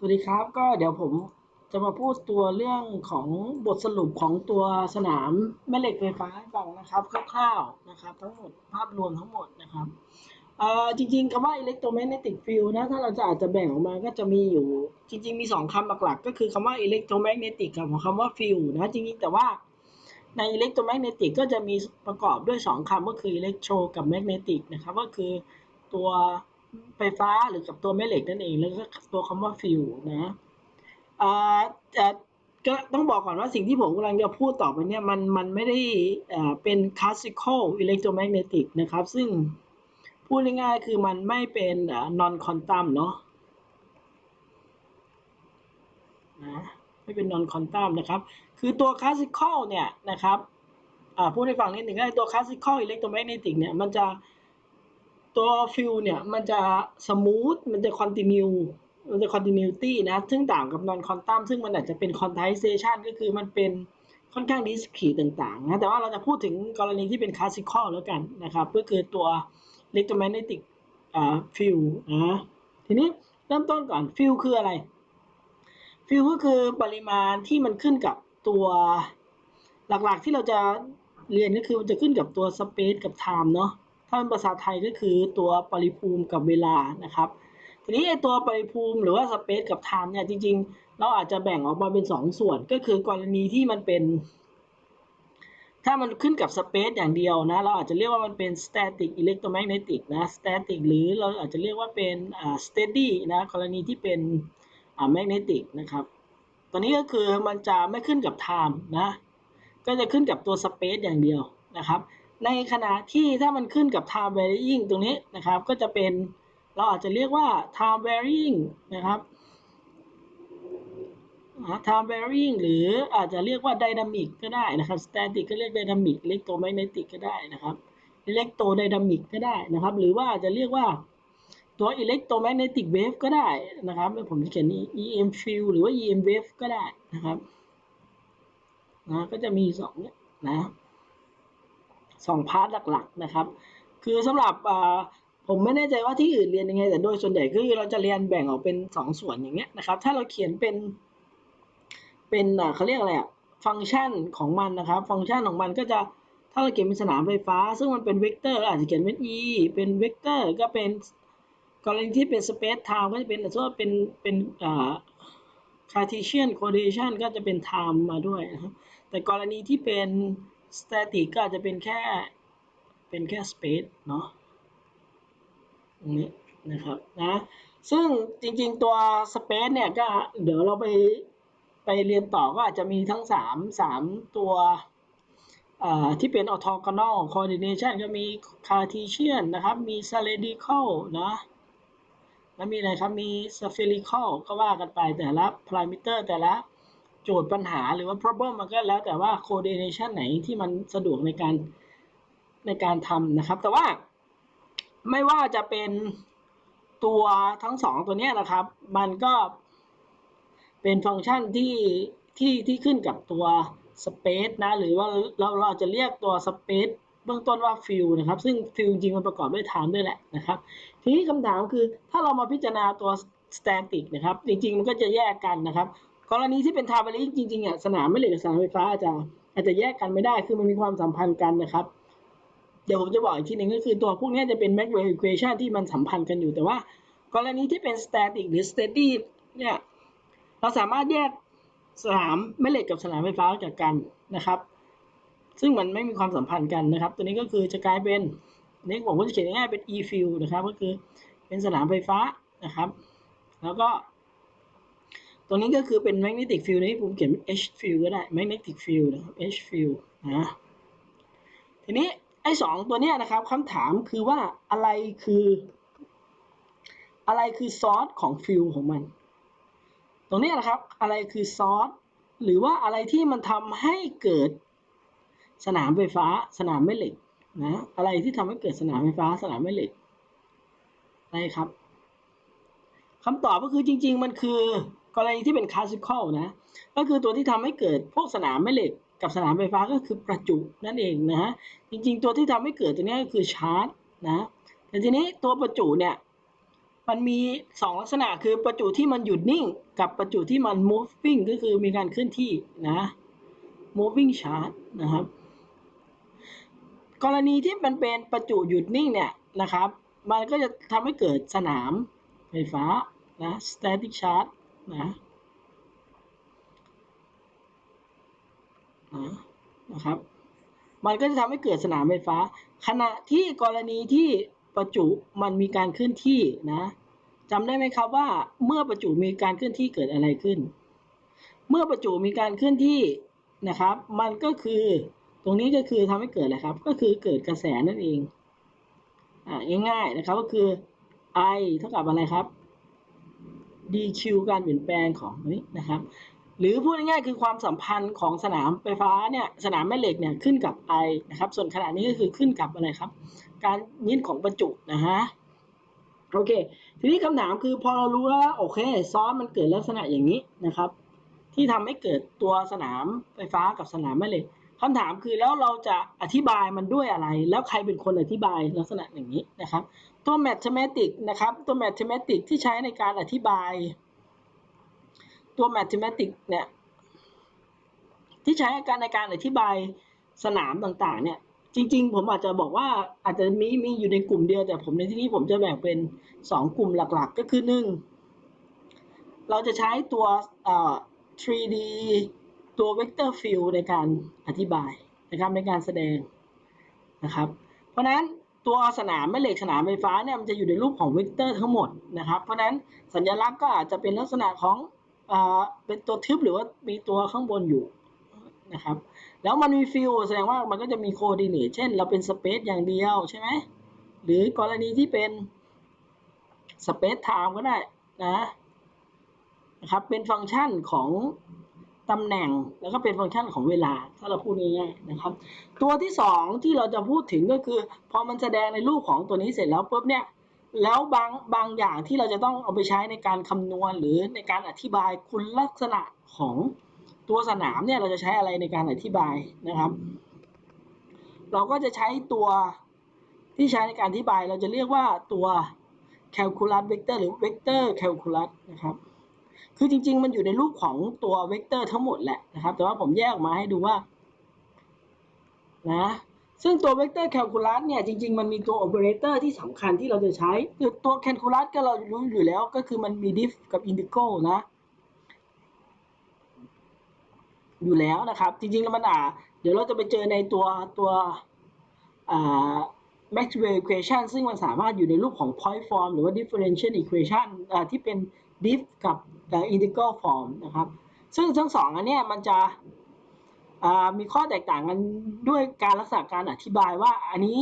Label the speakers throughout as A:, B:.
A: สวัสดีครับก็เดี๋ยวผมจะมาพูดตัวเรื่องของบทสรุปของตัวสนามแม่เหล็กไฟฟ้าให้ฟังนะครับคร่าวๆนะครับ ทั้งหมดภาพรวมทั้งหมดนะครับเอ่อจริงๆคำว่า electromagnetic field นะถ้าเราจะอาจจะแบ่งออกมาก็จะมีอยู่ จริง ๆ มีสองคำหลักๆ ก็คือคำว่า electromagnetic กับคำว่า field นะจริงๆแต่ว่าใน electromagnetic ก็จะมีประกอบด้วยสองคำก็คือ electro กับ magnetic นะครับก็คือตัว ไฟฟ้าหรือกับตัวแม่เหล็กนั่นเอง แล้วก็ตัวคำว่า field นะอ่าก็ต้องบอกก่อนว่าสิ่งที่ผมกำลังจะพูดต่อไปเนี่ยมันมันไม่ได้อ่าเป็น classical electromagnetic นะครับ ซึ่งพูดง่ายๆคือมันไม่เป็นอ่า non quantum เนาะนะไม่เป็น non quantum นะครับ คือตัว classical เนี่ยนะครับอ่าพูดให้ฟังนิดหนึ่งก็ตัว classical electromagnetic เนี่ยมันจะ ตัวฟิลเนี่ยมันจะสมูทมันจะคอนติเนียมันจะ continuity นะ ซึ่งต่างกับ non quantum ซึ่งมันอาจจะเป็น quantization ก็คือมันเป็นค่อนข้าง discrete ต่างๆนะแต่ว่าเราจะพูดถึงกรณีที่เป็น classical แล้วกันนะครับ ก็คือตัว electromagnetic อ่า field นะทีนี้เริ่มต้นก่อน field คืออะไร field ก็คือปริมาณที่มันขึ้นกับตัวหลักๆที่เราจะเรียนก็คือมันจะขึ้นกับตัว space กับ time เนาะ ถ้าเป็นภาษาไทยก็คือตัวปริภูมิกับเวลานะครับ ทีนี้ไอตัวปริภูมิหรือว่าสเปซกับไทม์เนี่ยจริงๆ เราอาจจะแบ่งออกมาเป็นสองส่วน ก็คือกรณีที่มันเป็น ถ้ามันขึ้นกับสเปซอย่างเดียวนะ เราอาจจะเรียกว่ามันเป็น static electromagnetic นะ static หรือเราอาจจะเรียกว่าเป็นอ่า steady นะกรณีที่เป็นอ่า magnetic นะครับตอนนี้ก็คือมันจะไม่ขึ้นกับ time นะ ก็จะขึ้นกับตัว space อย่างเดียวนะครับ ในขณะที่ถ้ามันขึ้นกับ time varying ตรงนี้นะครับ ก็จะเป็นเราอาจจะเรียกว่า time varying นะครับ time varying หรืออาจจะเรียกว่า dynamic ก็ได้นะครับ static ก็เรียก dynamic electromagnetic ก็ได้นะครับ electrodynamic ก็ได้นะครับ หรือว่าอาจจะเรียกว่าตัว electromagnetic wave ก็ได้นะครับ ผมจะเขียน EM field หรือว่า EM wave ก็ได้นะครับนะก็จะมีสองเนี่ยนะ สองพาร์ทหลักๆนะครับ คือสำหรับผมไม่แน่ใจว่าที่อื่นเรียนยังไง แต่โดยส่วนใหญ่คือเราจะเรียนแบ่งออกเป็นสองส่วนอย่างเงี้ยนะครับ ถ้าเราเขียนเป็น เป็นเขาเรียกอะไรอะฟังก์ชันของมันนะครับ ฟังก์ชันของมันก็จะถ้าเราเขียนเป็นสนามไฟฟ้า ซึ่งมันเป็นเวกเตอร์อาจจะเขียนเป็น e เป็นเวกเตอร์ก็เป็นกรณีที่เป็น space time ก็จะเป็นส่วนเป็นเป็นอ่า Cartesian coordination ก็จะเป็น time มาด้วยนะครับแต่กรณีที่เป็น static ก็อาจจะเป็นแค่ เป็นแค่ space เนาะตรงนี้นะครับนะซึ่งจริงๆตัว space เนี่ยก็เดี๋ยวเราไปไปเรียนต่อก็อาจจะมีทั้ง 3 3 ตัวที่เป็น orthogonal coordination ก็มี Cartesian นะครับ มี cylindrical นะแล้วมีอะไรครับ มี spherical ก็ว่ากันไปแต่ละ parameter แต่ละ โจทย์ปัญหาหรือว่า problem มันก็แล้วแต่ว่า coordination ไหนที่มันสะดวกในการในการทำนะครับ แต่ว่าไม่ว่าจะเป็นตัวทั้งสองตัวนี้นะครับ มันก็เป็นฟังก์ชันที่ที่ที่ขึ้นกับตัว space นะ หรือว่าเราเราจะเรียกตัว space เบื้องต้นว่า field นะครับ ซึ่ง field จริงมันประกอบด้วย time ด้วยแหละนะครับ ทีนี้คำถามคือถ้าเรามาพิจารณาตัว static นะครับ จริงๆ มันก็จะแยกกันนะครับ กรณีที่เป็น time varying จริงๆอะสนามแม่เหล็กกับสนามไฟฟ้าอาจจะอาจจะแยกกันไม่ได้คือมันมีความสัมพันธ์กันนะครับ เดี๋ยวผมจะบอกอีกทีหนึ่งก็คือตัวพวกนี้จะเป็น Maxwell equation ที่มันสัมพันธ์กันอยู่แต่ว่า กรณีที่เป็น static หรือ steady เนี่ยเราสามารถแยกสนามแม่เหล็กกับสนามไฟฟ้าออกจากกันนะครับ ซึ่งมันไม่มีความสัมพันธ์กันนะครับ ตัวนี้ก็คือจะกลายเป็นนี่ผมก็จะเขียนง่ายๆเป็น e field นะครับ ก็คือเป็นสนามไฟฟ้านะครับ แล้วก็ ตัวนี้ก็คือเป็น magnetic field นี่ผมเขียนเป็น h field ก็ได้ magnetic field นะครับ h field นะทีนี้ไอ้สองตัวเนี้ยนะครับคำถามคือว่าอะไรคือ อะไรคือซอสของฟิลของมัน ตรงนี้นะครับอะไรคือซอสหรือว่าอะไรที่มันทำให้เกิดสนามไฟฟ้าสนามแม่เหล็กนะอะไรที่ทำให้เกิดสนามไฟฟ้าสนามแม่เหล็กอะไรครับคำตอบก็คือจริง ๆ มันคือ กรณีที่เป็นคลาสสิคอลนะ ก็คือตัวที่ทำให้เกิดพวกสนามแม่เหล็กกับสนามไฟฟ้าก็คือประจุนั่นเองนะฮะ จริงๆ ตัวที่ทำให้เกิดตัวนี้ก็คือชาร์จนะ แต่ทีนี้ตัวประจุเนี่ย มันมีสองลักษณะคือประจุที่มันหยุดนิ่ง กับประจุที่มัน moving ก็คือมีการเคลื่อนที่นะ moving charge นะครับ กรณีที่มันเป็นประจุหยุดนิ่งเนี่ยนะครับ มันก็จะทำให้เกิดสนามไฟฟ้านะ static charge นะนะนะครับ มันก็จะทำให้เกิดสนามไฟฟ้า ขณะที่กรณีที่ประจุมันมีการเคลื่อนที่นะจำได้ไหมครับว่าเมื่อประจุมีการเคลื่อนที่เกิดอะไรขึ้น เมื่อประจุมีการเคลื่อนที่นะครับ มันก็คือตรงนี้ก็คือทำให้เกิดอะไรครับ ก็คือเกิดกระแสนั่นเองอ่าง่ายๆนะครับก็คือ I เท่ากับอะไรครับ dq การเปลี่ยนแปลงของนี้นะครับ หรือพูดง่ายๆคือความสัมพันธ์ของสนามไฟฟ้าเนี่ยสนามแม่เหล็กเนี่ยขึ้นกับ I นะครับ ส่วนขนาดนี้ก็คือขึ้นกับอะไรครับ การยินของประจุนะฮะโอเค ทีนี้คำถามคือพอเรารู้แล้วโอเคซอสมันเกิดลักษณะอย่างนี้นะครับ ที่ทำให้เกิดตัวสนามไฟฟ้ากับสนามแม่เหล็กคำถามคือแล้วเราจะอธิบายมันด้วยอะไร แล้วใครเป็นคนอธิบายลักษณะอย่างนี้นะครับ ตัว mathematic นะครับ ตัว mathematic ที่ใช้ในการอธิบาย ตัว mathematic เนี่ยที่ใช้ในการในการอธิบายสนามต่างๆ เนี่ยจริง ๆ ผมอาจจะบอกว่าอาจจะมีมีอยู่ในกลุ่มเดียวแต่ผมในที่นี้ผมจะแบ่งเป็น 2 กลุ่มหลักๆ ก็คือ 1 เราจะใช้ตัว 3D ตัว vector field ในการอธิบายนะครับในการแสดงนะครับ เพราะนั้น ตัวสนามแม่เหล็กสนามไฟฟ้าเนี่ยมันจะอยู่ในรูปของเวกเตอร์ทั้งหมดนะครับ เพราะฉะนั้นสัญลักษณ์ก็อาจจะเป็นลักษณะของอเป็นตัวทึบหรือว่ามีตัวข้างบนอยู่นะครับ แล้วมันมีฟิลแสดงว่ามันก็จะมีโคดิเนตเช่น เราเป็นสเปซอย่างเดียวใช่ไหมหรือกรณีที่เป็นสเปซไทม์ก็ได้นะนะครับเป็นฟังก์ชันของ ตำแหน่งแล้วก็เป็นฟังก์ชันของเวลาถ้าเราพูดง่ายๆนะครับ ตัวที่สองที่เราจะพูดถึงก็คือ พอมันแสดงในรูปของตัวนี้เสร็จแล้วปุ๊บเนี่ยแล้วบางบางอย่างที่เราจะต้องเอาไปใช้ในการคำนวณหรือในการอธิบายคุณลักษณะของตัวสนามเนี่ยเราจะใช้อะไรในการอธิบายนะครับ เราก็จะใช้ตัวที่ใช้ในการอธิบายเราจะเรียกว่าตัว calculus vector หรือ vector calculus นะครับ คือจริง ๆ มันอยู่ในรูปของตัวเวกเตอร์ทั้งหมดแหละนะครับ แต่ว่าผมแยกออกมาให้ดูว่านะซึ่งตัวเวกเตอร์แคลคูลัสเนี่ยจริง ๆ มันมีตัวโอเปอเรเตอร์ที่สำคัญที่เราจะใช้คือตัวแคลคูลัสก็เรารู้อยู่แล้วก็คือมันมี diff กับ integral นะอยู่แล้วนะครับ จริงๆแล้วมันอ่า เดี๋ยวเราจะไปเจอในตัวตัวอ่า Maxwell equation ซึ่งมันสามารถอยู่ในรูปของ point form หรือว่า differential equation อ่าที่เป็น diff กับ integral form นะครับ ซึ่งทั้งสองอันเนี้ยมันจะมีข้อแตกต่างกันด้วยการลักษณะการอธิบายว่าอันนี้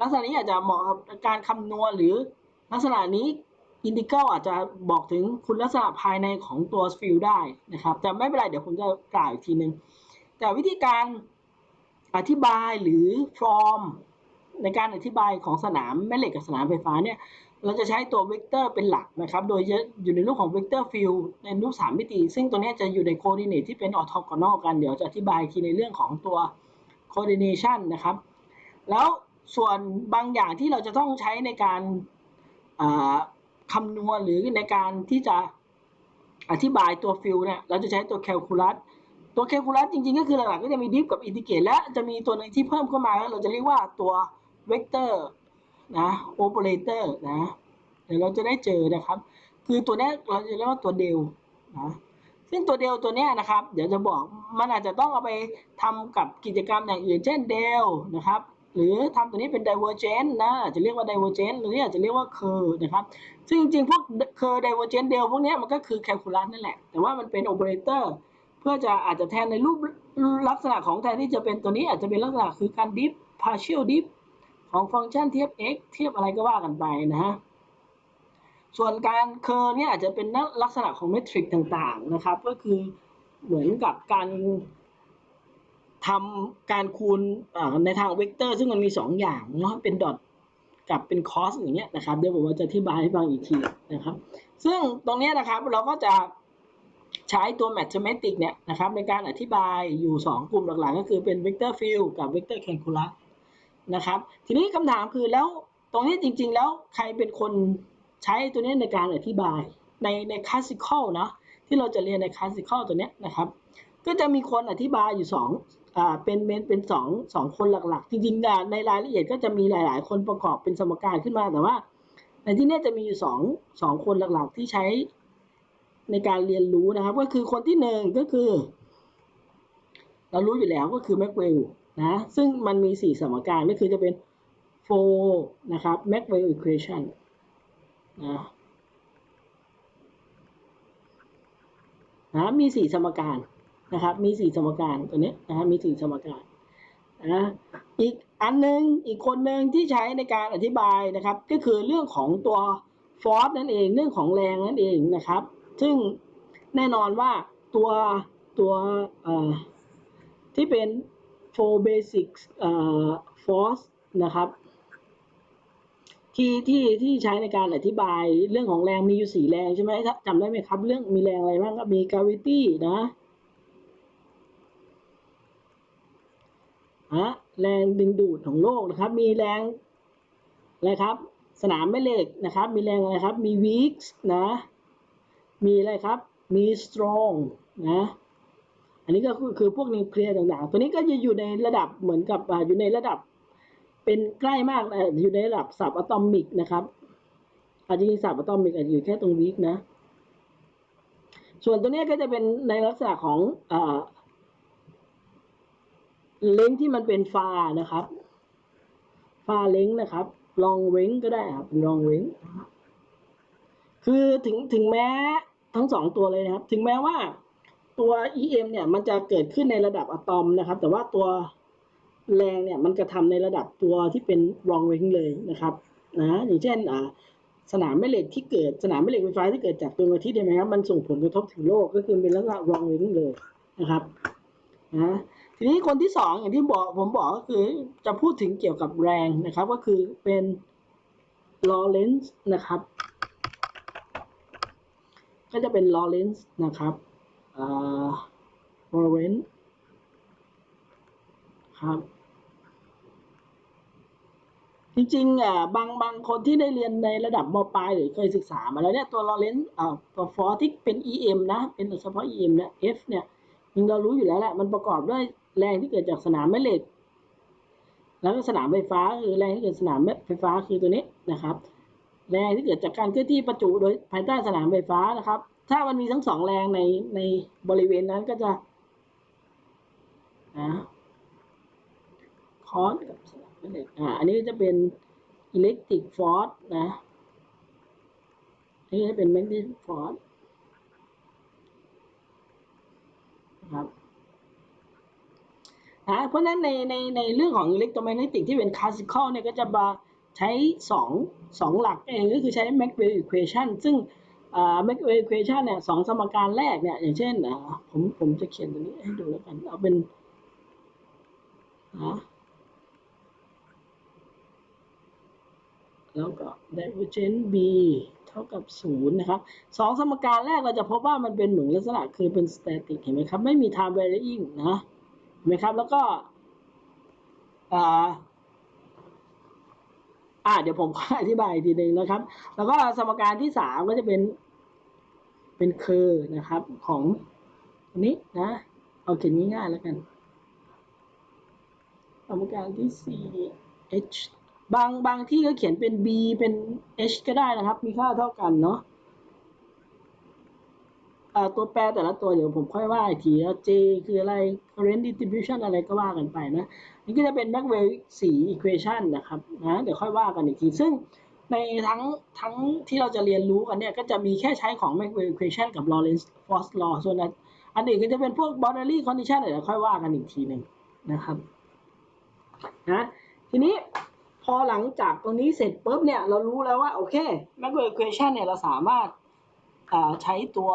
A: ลักษณะนี้อาจจะเหมาะกับการคำนวณหรือลักษณะนี้อินทิกรัลอาจจะบอกถึงคุณลักษณะภายในของตัวฟิลได้นะครับ แต่ไม่เป็นไร เดี๋ยวผมจะกล่าวอีกทีนึงแต่วิธีการอธิบายหรือฟอร์มในการอธิบายของสนามแม่เหล็กกับสนามไฟฟ้าเนี่ย เราจะใช้ตัวเวกเตอร์เป็นหลักนะครับ โดยจะอยู่ในรูปของเวกเตอร์ฟิลในรูปสามมิติ ซึ่งตัวนี้จะอยู่ในโคดิเนตที่เป็นออร์โทกอนอลกัน เดี๋ยวจะอธิบายทีในเรื่องของตัวโคดิเนชันนะครับ แล้วส่วนบางอย่างที่เราจะต้องใช้ในการคำนวณหรือในการที่จะอธิบายตัวฟิลเนี่ย เราจะใช้ตัวแคลคูลัส ตัวแคลคูลัสจริงๆ ก็คือหลักๆก็จะมีดิฟกับอินทิเกรตและจะมีตัวหนึ่งที่เพิ่มเข้ามาแล้วเราจะเรียกว่าตัวเวกเตอร์ นะโอเปอเรเตอร์นะเดี๋ยวเราจะได้เจอนะครับ คือตัวนี้เราจะเรียกว่าตัวเดลนะซึ่งตัวเดลตัวนี้นะครับ เดี๋ยวจะบอกมันอาจจะต้องเอาไปทำกับกิจกรรมอย่างอื่น เช่นเดลนะครับ หรือทำตัวนี้เป็น divergent นะอาจจะเรียกว่า divergent หรืออาจจะเรียกว่า curve นะครับ ซึ่งจริงๆพวก curve divergent เดลพวกนี้มันก็คือ calculus นั่นแหละ แต่ว่ามันเป็น operator เพื่อจะอาจจะแทนในรูปลักษณะของแทนที่จะเป็นตัวนี้อาจจะเป็นลักษณะคือการ dip partial dip ของฟังก์ชันเทียบ x เทียบอะไรก็ว่ากันไปนะฮะส่วนการเคอร์เนี่ยอาจจะเป็นลักษณะของเมทริกต่างๆนะครับ ก็คือเหมือนกับการทำการคูณในทางเวกเตอร์ ซึ่งมันมี 2 อย่างเนาะเป็นดอทกับเป็นคอสอย่างเงี้ยนะครับเดี๋ยวผมจะอธิบายให้ฟังอีกทีนะครับ ซึ่งตรงนี้นะครับเราก็จะใช้ตัว mathematic เนี่ยนะครับในการอธิบายอยู่ 2 กลุ่มหลักๆ ก็คือเป็น vector field กับ vector calculus นะครับ ทีนี้คำถามคือแล้วตรงนี้จริง ๆ แล้วใครเป็นคนใช้ตัวนี้ในการอธิบายในใน classical นะที่เราจะเรียนใน classical ตัวนี้นะครับ ก็จะมีคนอธิบายอยู่สองอ่าเป็นเป็นเป็นสองสองคนหลักๆ จริงๆ ในรายละเอียดก็จะมีหลาย ๆ คนประกอบเป็นสมการขึ้นมาแต่ว่า ในที่นี้จะมีอยู่สองสองคนหลักๆ ที่ใช้ในการเรียนรู้นะครับ ก็คือคนที่หนึ่งก็คือ เรารู้อยู่แล้วก็คือแม c เวล นะซึ่งมันมีสี่สมการก็คือจะเป็น for นะครับ Maxwell equation นะนะมีสี่สมการนะครับ มีสี่สมการตัวนี้นะครับมีสี่สมการนะอีกอันหนึ่งอีกคนหนึ่งที่ใช้ในการอธิบายนะครับ ก็คือเรื่องของตัวฟอร์สนั่นเองเรื่องของแรงนั่นเองนะครับ ซึ่งแน่นอนว่าตัวตัวที่เป็น four basic เอ่อ force นะครับที่ที่ที่ใช้ในการอธิบายเรื่องของแรงมีอยู่สี่แรงใช่ไหมถ้าจำได้ไหมครับ เรื่องมีแรงอะไรบ้างก็มี gravity นะฮะแรงดึงดูดของโลกนะครับ มีแรงอะไรครับ สนามแม่เหล็กนะครับ มีแรงอะไรครับ มี weak นะ มีอะไรครับ มี strong นะ อันนี้ก็คือพวกนิวเคลียร์ต่างๆ ตัวนี้ก็จะอยู่ในระดับเหมือนกับอยู่ในระดับ เป็นใกล้มากนะอยู่ในระดับสับอะตอมิกนะครับอาจจะยิงสับอะตอมิกอาจจะอยู่แค่ตรงวิกนะ ส่วนตัวนี้ก็จะเป็นในลักษณะของเลนที่มันเป็นฟานะครับ ฟาเลนนะครับลองเว้งก็ได้ครับลองเว้งคือถึงถึงแม้ทั้งสองตัวเลยนะครับ ถึงแม้ว่า ตัว EM เนี่ยมันจะเกิดขึ้นในระดับอะตอมนะครับ แต่ว่าตัวแรงเนี่ยมันกระทำในระดับตัวที่เป็นรองเวงเลยนะครับนะอย่างเช่นอ่าสนามแม่เหล็กที่เกิดสนามแม่เหล็กไฟฟ้าที่เกิดจากดวงอาทิตย์เนี่ยนะครับมันส่งผลกระทบถึงโลกก็คือเป็นลักษณะรองเวงเลยนะครับนะทีนี้คนที่สองอย่างที่บอกผมบอกก็คือจะพูดถึงเกี่ยวกับแรงนะครับ ก็คือเป็นลอเรนซ์นะครับ ก็จะเป็นลอเรนซ์นะครับ อ่าลอเรนซ์ครับจริงๆอะบางบางคนที่ได้เรียนในระดับมปลายหรือเคยศึกษามาแล้วเนี่ยตัวลอเรนซ์อ่าตัวฟอร์ที่เป็น EM นะ เป็นเฉพาะ EM เนี่ย F เนี่ยจริงเรารู้อยู่แล้วแหละมันประกอบด้วยแรงที่เกิดจากสนามแม่เหล็ก แล้วก็สนามไฟฟ้าคือแรงที่เกิดสนามไฟฟ้าคือตัวนี้นะครับ แรงที่เกิดจากการเคลื่อนที่ประจุโดยภายใต้สนามไฟฟ้านะครับ ถ้ามันมีทั้งสองแรงในในบริเวณนั้นก็จะนะคอสกับสนามแม่เหล็กอ่าอันนี้จะเป็นอิเล็กตริกฟอร์สนะนนี้จะเป็นแมกนติฟอร์สนะครับนะเพราะฉะนั้นในในในเรื่องของอิเล็กโทรแมกเนติกที่เป็นคลาสสิคอลเนี่ยก็จะมาใช้สองสองหลักเองก็คือใช้ Maxwell equation ซึ่ง อ่า Maxwell equation เนี่ยสองสมการแรกเนี่ยอย่างเช่นอ่าผมผมจะเขียนตัวนี้ให้ดูแล้วกันเอาเป็นนะแล้วก็ divergence b เท่ากับศูนย์นะครับสองสมการแรกเราจะพบว่ามันเป็นเหมือนลักษณะคือเป็น static เห็นไหมครับ ไม่มี time varying นะเห็นไหมครับ แล้วก็อ่าอ่าเดี๋ยวผมอธิบายอีกทีหนึ่งนะครับ แล้วก็สมการที่สามก็จะเป็น เป็นเคอนะครับของอันนี้นะ เอาเขียนง่ายๆแล้วกันสมการที่สี่ h บางบางที่ก็เขียนเป็น b เป็น h ก็ได้นะครับ มีค่าเท่ากันเนาะตัวแปรแต่ละตัวเดี๋ยวผมค่อยว่าอีกทีแล้ว J คืออะไร current distribution อะไรก็ว่ากันไปนะ นี่ก็จะเป็น Maxwell 4 equation นะครับนะเดี๋ยวค่อยว่ากันอีกที ซึ่ง ในทั้งทั้งที่เราจะเรียนรู้กันเนี่ย ก็จะมีแค่ใช้ของ Maxwell equation กับ Lorentz force law ส่วนอันอื่นก็จะเป็นพวก boundary condition เดี๋ยวค่อยว่ากันอีกทีหนึ่งนะครับนะทีนี้พอหลังจากตรงนี้เสร็จปุ๊บเนี่ย เรารู้แล้วว่า โอเค Maxwell equation เนี่ย เราสามารถอ่าใช้ตัว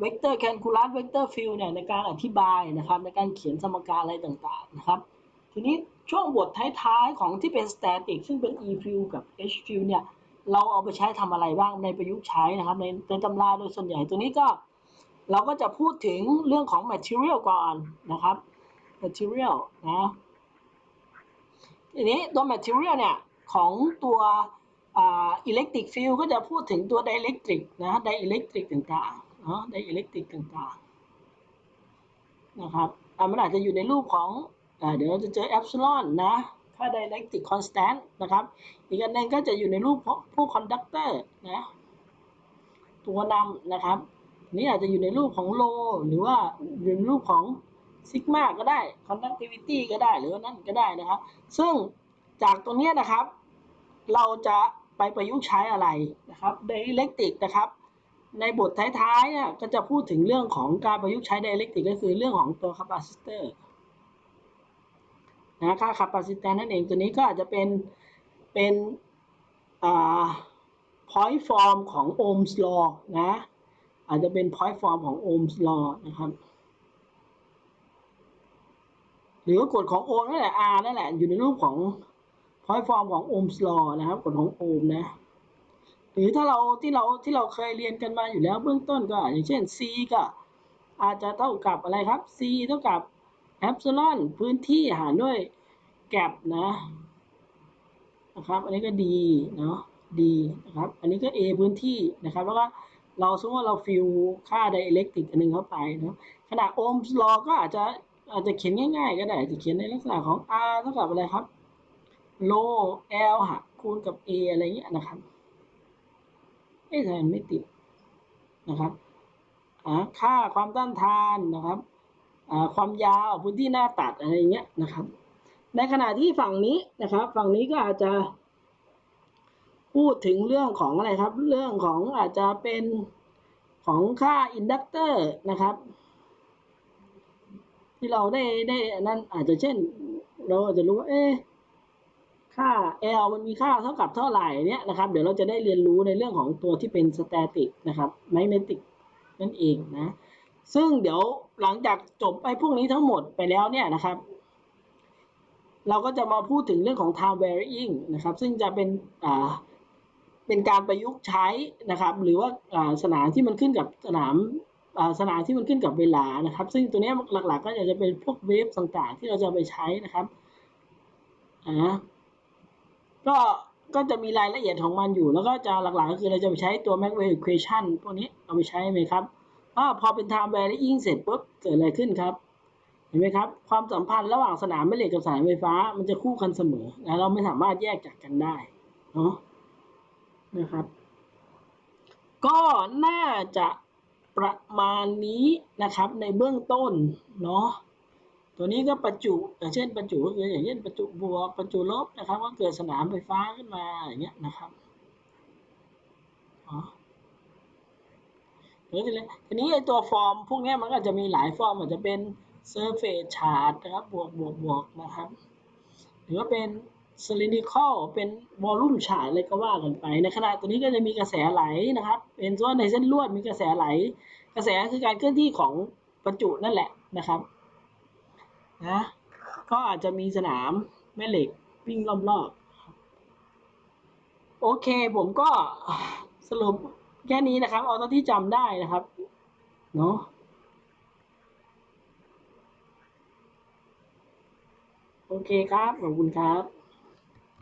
A: เวกเตอร์แคลคูลัสเวกเตอร์ฟิลเนี่ยในการอธิบายนะครับ ในการเขียนสมการอะไรต่างๆนะครับ ทีนี้ช่วงบทท้ายๆของที่เป็น static ซึ่งเป็น e field กับ h field เนี่ย เราเอาไปใช้ทำอะไรบ้างในประยุกต์ใช้นะครับ ในในตำราโดยส่วนใหญ่ตัวนี้ก็ เราก็จะพูดถึงเรื่องของ material ก่อนนะครับ material นะทีนี้ตัว material เนี่ย ของตัวอ่าอิเล็กตริกฟิลก็จะพูดถึงตัวไดอิเล็กตริกนะไดอิเล็กตริกต่างๆเนาะไดอิเล็กตริกต่างๆนะครับมันอาจจะอยู่ในรูปของ เดี๋ยวเราจะเจอแอปซิลอนนะ ค่าไดเล็กติกคอนสแตนต์นะครับ อีกอันหนึ่งก็จะอยู่ในรูปของพวกคอนดักเตอร์นะ ตัวนำนะครับ นี่อาจจะอยู่ในรูปของโล หรือว่าอยู่ในรูปของซิกมาก็ได้ conductivity ก็ได้ หรือว่านั่นก็ได้นะครับ ซึ่งจากตรงนี้นะครับ เราจะไปประยุกต์ใช้อะไรนะครับ dielectric นะครับในบทท้ายๆเนี่ยก็จะพูดถึงเรื่องของการประยุกต์ใช้ dielectric ก็คือเรื่องของตัว capacitor นะค่า capacitor นั่นเองตัวนี้ก็อาจจะเป็นเป็นอ่า point form ของ Ohm's law นะ อาจจะเป็น point form ของ Ohm's law นะครับ หรือว่ากฎของโอห์มนั่นแหละ R นั่นแหละ อยู่ในรูปของ point form ของ Ohm's law นะครับ กฎของโอห์มนะหรือถ้าเราที่เราที่เราเคยเรียนกันมาอยู่แล้วเบื้องต้นก็ อย่างเช่น C ก็อาจจะเท่ากับอะไรครับ C เท่ากับ epsilon พื้นที่หารด้วยแกลบนะนะครับ อันนี้ก็ D เนาะ D นะครับ อันนี้ก็ A พื้นที่นะครับ แล้วก็เราสมมติว่าเราฟิลค่าไดอิเล็กตริกอันหนึงเข้าไปนะขณะ Ohm's law ก็อาจจะอาจจะเขียนง่ายๆ ก็ได้อาจจะเขียนในลักษณะของ R เท่ากับอะไรครับโล L หักคูณกับ A อะไรเงี้ยนะครับเอ๊ะทำไมมันไม่ติดนะครับอ่าค่าความต้านทานนะครับ ความยาวพื้นที่หน้าตัดอะไรเงี้ยนะครับ ในขณะที่ฝั่งนี้นะครับ ฝั่งนี้ก็อาจจะพูดถึงเรื่องของอะไรครับ เรื่องของอาจจะเป็นของค่าอินดักเตอร์นะครับ ที่เราได้ได้นั่นอาจจะเช่น เราอาจจะรู้ว่าเอ๊ค่า L มันมีค่าเท่ากับเท่าไหร่เนี่ยนะครับ เดี๋ยวเราจะได้เรียนรู้ในเรื่องของตัวที่เป็น static นะครับ magnetic นั่นเองนะ ซึ่งเดี๋ยวหลังจากจบไอ้พวกนี้ทั้งหมดไปแล้วเนี่ยนะครับ เราก็จะมาพูดถึงเรื่องของ time varying นะครับ ซึ่งจะเป็นอ่าเป็นการประยุกต์ใช้นะครับ หรือว่าอ่าสนามที่มันขึ้นกับสนามอ่าสนามที่มันขึ้นกับเวลานะครับ ซึ่งตัวนี้หลักๆ ก็จะเป็นพวกเวฟต่างๆ ที่เราจะไปใช้นะครับอ่าก็ก็จะมีรายละเอียดของมันอยู่ แล้วก็จะหลักๆก็คือเราจะไปใช้ตัว Maxwell equation พวกนี้เอาไปใช้ไหมครับ อ่าพอเป็น time varying เสร็จปุ๊บเกิดอะไรขึ้นครับ เห็นไหมครับ ความสัมพันธ์ระหว่างสนามแม่เหล็กกับสายไฟฟ้า มันจะคู่กันเสมอนะเราไม่สามารถแยกจากกันได้เนาะนะครับ ก็น่าจะประมาณนี้นะครับ ในเบื้องต้นเนาะตัวนี้ก็ประจุอย่างเช่นประจุก็คืออย่างเช่นประจุบวกประจุลบนะครับ ก็เกิดสนามไฟฟ้าขึ้นมาอย่างเงี้ยนะครับอ๋อ ทีนี้ทีนี้ไอตัวฟอร์มพวกนี้มันก็จะมีหลายฟอร์มอาจจะเป็น surface charge นะครับบวกบวกบวกนะครับ หรือว่าเป็น cylindrical เป็น volume charge อะไรก็ว่ากันไป ในขณะตัวนี้ก็จะมีกระแสไหลนะครับเป็นส่วนในเส้นลวดมีกระแสไหล กระแสคือการเคลื่อนที่ของประจุนั่นแหละนะครับนะก็อาจจะมีสนามแม่เหล็กวิ่งรอบๆโอเคผมก็สรุป แค่นี้นะครับ เอาเท่าที่จำได้นะครับ เนาะโอเคครับ ขอบคุณครับ